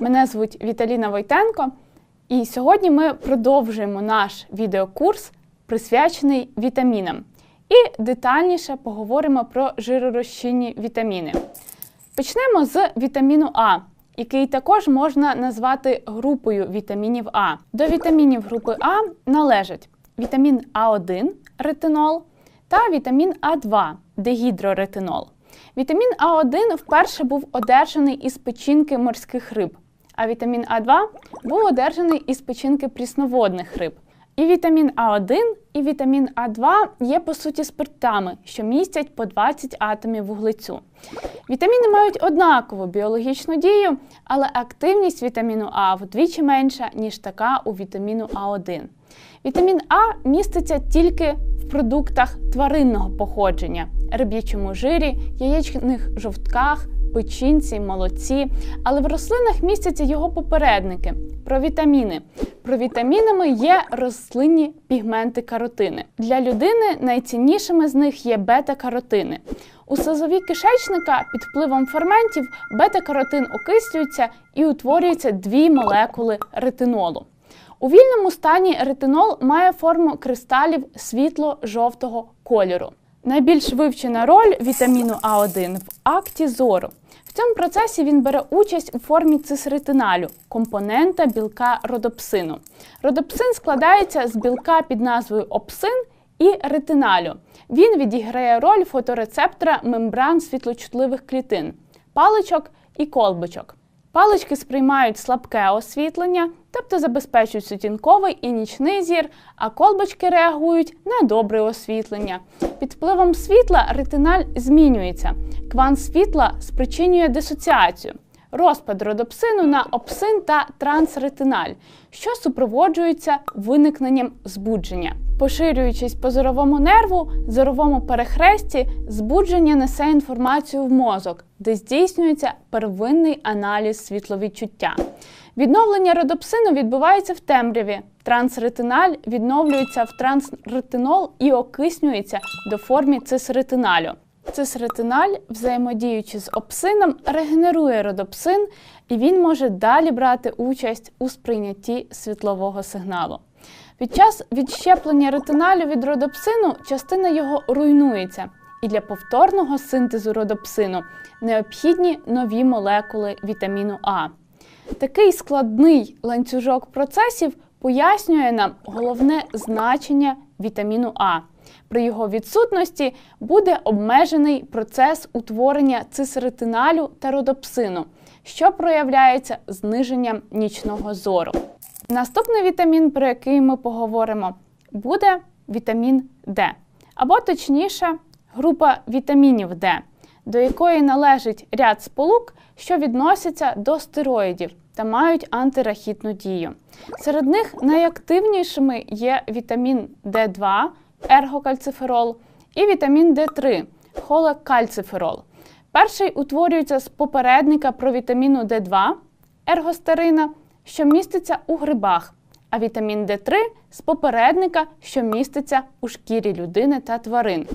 Мене звуть Віталіна Войтенко, і сьогодні ми продовжуємо наш відеокурс, присвячений вітамінам. І детальніше поговоримо про жиророзчинні вітаміни. Почнемо з вітаміну А, який також можна назвати групою вітамінів А. До вітамінів групи А належать вітамін А1 ретинол та вітамін А2 дегідроретинол. Вітамін А1 вперше був одержаний із печінки морських риб, а вітамін А2 був одержаний із печінки прісноводних риб. І вітамін А1, і вітамін А2 є по суті спиртами, що містять по 20 атомів вуглецю. Вітаміни мають однакову біологічну дію, але активність вітаміну А вдвічі менша, ніж така у вітаміну А1. Вітамін А міститься тільки в продуктах тваринного походження, риб'ячому жирі, яєчних жовтках, печінці, молоці, але в рослинах містяться його попередники провітаміни. Провітамінами є рослинні пігменти каротини. Для людини найціннішими з них є бета-каротини. У сазові кишечника під впливом ферментів бета-каротин окислюється і утворюються дві молекули ретинолу. У вільному стані ретинол має форму кристалів світло-жовтого кольору. Найбільш вивчена роль вітаміну А1 в акті зору. В цьому процесі він бере участь у формі цисретиналю, компонента білка родопсину. Родопсин складається з білка під назвою опсин і ретиналю. Він відіграє роль фоторецептора мембран світлочутливих клітин, паличок і колбочок. Палички сприймають слабке освітлення, тобто забезпечують сутінковий і нічний зір, а колбочки реагують на добре освітлення. Під впливом світла ретиналь змінюється. Квант світла спричинює дисоціацію, розпад родопсину на опсин та трансретиналь, що супроводжується виникненням збудження. Поширюючись по зоровому нерву, зоровому перехресті, збудження несе інформацію в мозок, де здійснюється первинний аналіз світловідчуття. Відновлення родопсину відбувається в темряві. Трансретиналь відновлюється в трансретинол і окиснюється до формі цисретиналю. Цисретиналь, взаємодіючи з опсином, регенерує родопсин, і він може далі брати участь у сприйнятті світлового сигналу. Під час відщеплення ретиналю від родопсину частина його руйнується, і для повторного синтезу родопсину необхідні нові молекули вітаміну А. Такий складний ланцюжок процесів пояснює нам головне значення вітаміну А. При його відсутності буде обмежений процес утворення цисретиналю та родопсину, що проявляється зниженням нічного зору. Наступний вітамін, про який ми поговоримо, буде вітамін Д, або точніше, група вітамінів Д, до якої належить ряд сполук, що відносяться до стероїдів та мають антирахітну дію. Серед них найактивнішими є вітамін Д2, ергокальциферол, і вітамін Д3 холекальциферол. Перший утворюється з попередника провітаміну Д2, ергостерина, що міститься у грибах, а вітамін Д3 з попередника, що міститься у шкірі людини та тварин.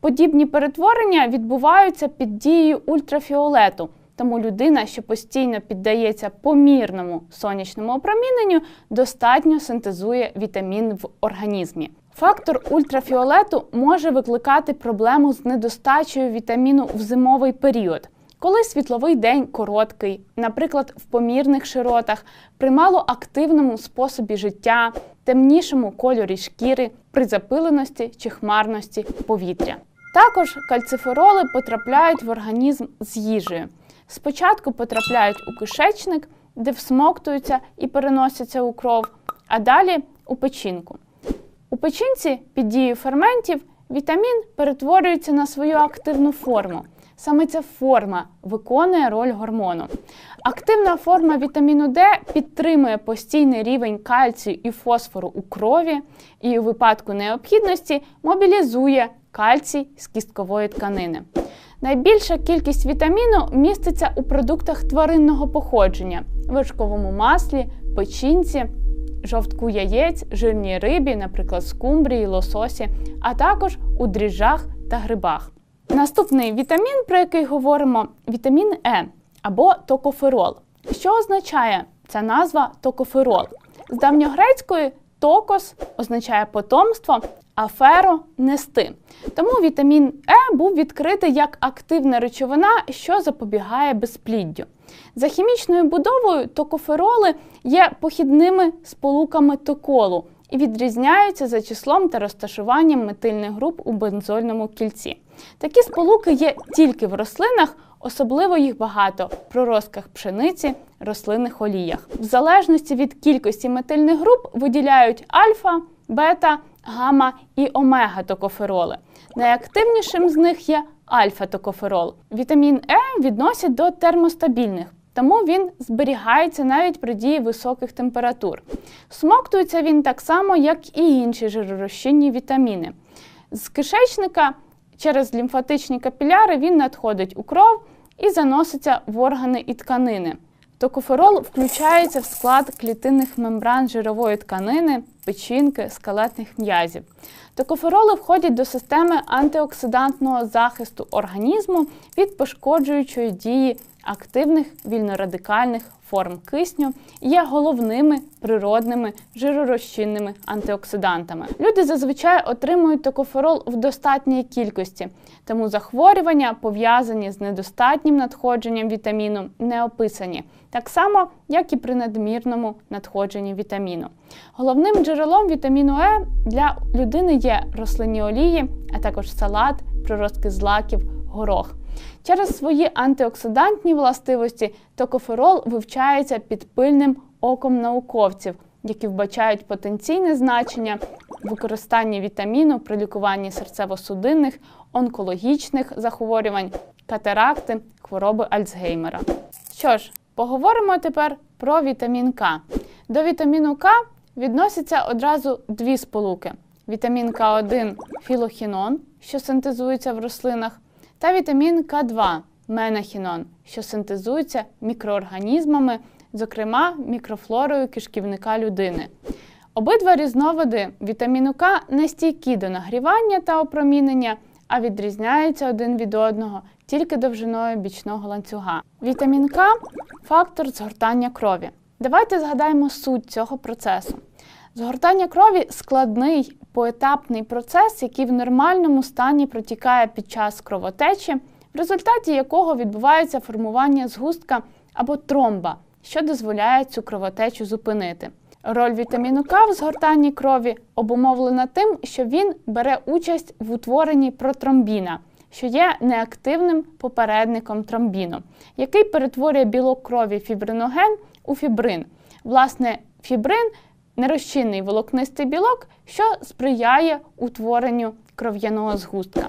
Подібні перетворення відбуваються під дією ультрафіолету. Тому людина, що постійно піддається помірному сонячному опроміненню, достатньо синтезує вітамін в організмі. Фактор ультрафіолету може викликати проблему з недостачею вітаміну в зимовий період. Коли світловий день короткий, наприклад, в помірних широтах, при малоактивному способі життя, темнішому кольорі шкіри, при запиленості чи хмарності повітря. Також кальцифероли потрапляють в організм з їжею. Спочатку потрапляють у кишечник, де всмоктуються і переносяться у кров, а далі у печінку. У печінці під дією ферментів вітамін перетворюється на свою активну форму. Саме ця форма виконує роль гормону. Активна форма вітаміну Д підтримує постійний рівень кальцію і фосфору у крові і у випадку необхідності мобілізує кальцій з кісткової тканини. Найбільша кількість вітаміну міститься у продуктах тваринного походження вершковому маслі, печінці, жовтку яєць, жирній рибі, наприклад, скумбрії, лососі, а також у дріжджах та грибах. Наступний вітамін, про який говоримо, вітамін Е або токоферол. Що означає ця назва токоферол? З давньогрецької токос означає потомство, а феро нести. Тому вітамін Е був відкритий як активна речовина, що запобігає безпліддю. За хімічною будовою токофероли є похідними сполуками токолу і відрізняються за числом та розташуванням метильних груп у бензольному кільці. Такі сполуки є тільки в рослинах, особливо їх багато в проростках пшениці, рослинних оліях. В залежності від кількості метильних груп виділяють альфа, бета, гамма і омега токофероли. Найактивнішим з них є альфа-токоферол. Вітамін Е відносять до термостабільних. Тому він зберігається навіть при дії високих температур. Смоктується він так само, як і інші жиророзчинні вітаміни. З кишечника через лімфатичні капіляри він надходить у кров і заноситься в органи і тканини. Токоферол включається в склад клітинних мембран жирової тканини, печінки, скелетних м'язів. Токофероли входять до системи антиоксидантного захисту організму від пошкоджуючої дії активних вільнорадикальних форм кисню і є головними природними жиророзчинними антиоксидантами. Люди зазвичай отримують токоферол в достатній кількості, тому захворювання, пов'язані з недостатнім надходженням вітаміну, не описані, так само, як і при надмірному надходженні вітаміну. Головним джерелом вітаміну Е для людини є рослинні олії, а також салат, приростки злаків, горох. Через свої антиоксидантні властивості токоферол вивчається під пильним оком науковців, які вбачають потенційне значення використання вітаміну при лікуванні серцево-судинних, онкологічних захворювань, катаракти, хвороби Альцгеймера. Що ж, поговоримо тепер про вітамін К. До вітаміну К відносяться одразу дві сполуки: вітамін К1 філохінон, що синтезується в рослинах, та вітамін К2 менахінон, що синтезується мікроорганізмами, зокрема мікрофлорою кишківника людини. Обидва різновиди вітаміну К не стійкі до нагрівання та опромінення, а відрізняються один від одного тільки довжиною бічного ланцюга. Вітамін К фактор згортання крові. Давайте згадаємо суть цього процесу. Згортання крові складний поетапний процес, який в нормальному стані протікає під час кровотечі, в результаті якого відбувається формування згустка або тромба, що дозволяє цю кровотечу зупинити. Роль вітаміну К в згортанні крові обумовлена тим, що він бере участь в утворенні протромбіна, що є неактивним попередником тромбіну, який перетворює білок крові фібриноген у фібрин. Власне, фібрин нерозчинний волокнистий білок, що сприяє утворенню кров'яного згустка.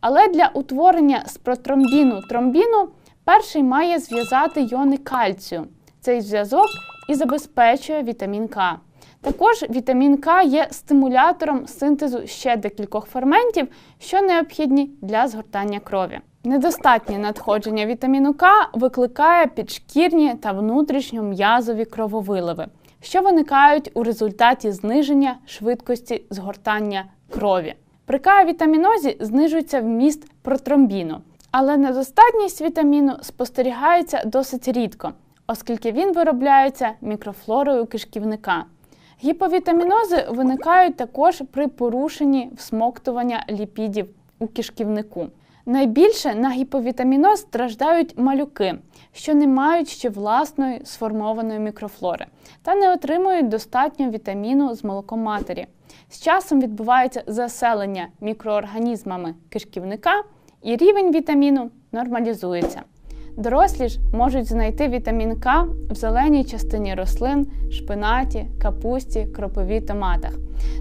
Але для утворення з протромбіну тромбіну перший має зв'язати йони кальцію. Цей зв'язок і забезпечує вітамін К. Також вітамін К є стимулятором синтезу ще декількох ферментів, що необхідні для згортання крові. Недостатнє надходження вітаміну К викликає підшкірні та внутрішньом'язові крововиливи що виникають у результаті зниження швидкості згортання крові. При К-вітамінозі знижується вміст протромбіну, але недостатність вітаміну спостерігається досить рідко, оскільки він виробляється мікрофлорою кишківника. Гіповітамінози виникають також при порушенні всмоктування ліпідів у кишківнику. Найбільше на гіповітаміноз страждають малюки, що не мають ще власної сформованої мікрофлори та не отримують достатньо вітаміну з молоком матері. З часом відбувається заселення мікроорганізмами кишківника і рівень вітаміну нормалізується. Дорослі ж можуть знайти вітамін К в зеленій частині рослин, шпинаті, капусті, кропові томатах.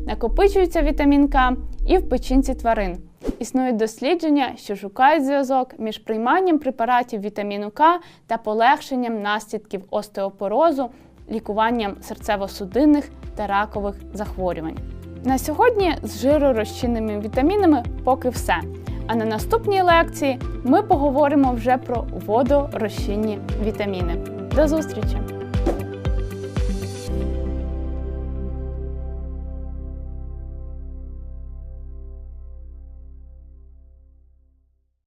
Накопичується вітамін К і в печінці тварин. Існують дослідження, що шукають зв'язок між прийманням препаратів вітаміну К та полегшенням наслідків остеопорозу, лікуванням серцево-судинних та ракових захворювань. На сьогодні з жиророзчинними вітамінами поки все. А на наступній лекції ми поговоримо вже про водорозчинні вітаміни. До зустрічі!